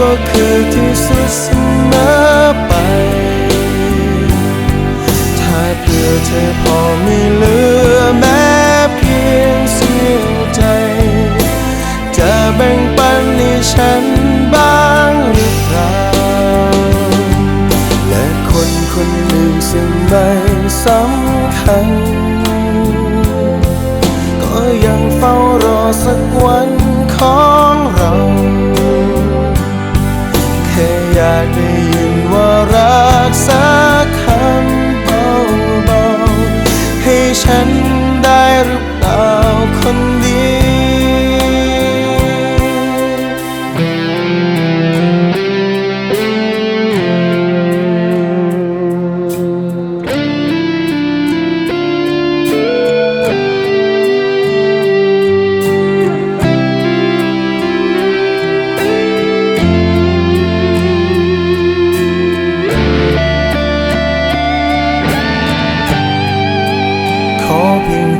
ก็คือที่สุดเสมอไป ถ้าเพื่อเธอพอไม่เหลือแม้เพียงเสี้ยวใจ จะแบ่งปันให้ฉันบ้างหรือเปล่า และคนคนหนึ่งซึ่งไม่สำคัญ ก็ยังเฝ้ารอสักวันของเรา กได้ยินว่ารักสักคำเบาๆให้ฉันได้หรือ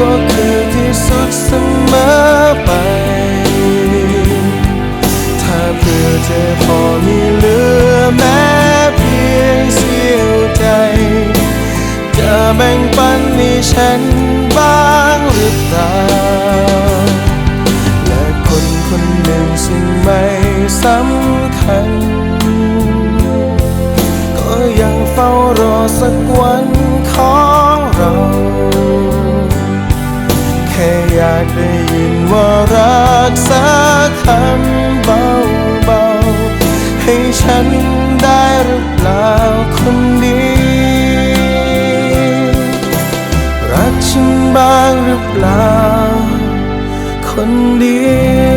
ก็คือที่สุดเสมอไป ถ้าเพื่อเธอพอมีเหลือแม้เพียงเสี้ยวใจ จะแบ่งปันให้ฉันบ้างหรือเปล่า และคนคนหนึ่งซึ่งไม่สำคัญ ก็ยังเฝ้ารอสักวัน กได้ยินว่ารักสักคำเบาๆ ให้ฉันได้หรือเปล่าคนดี รักฉันบ้างหรือเปล่าคนดี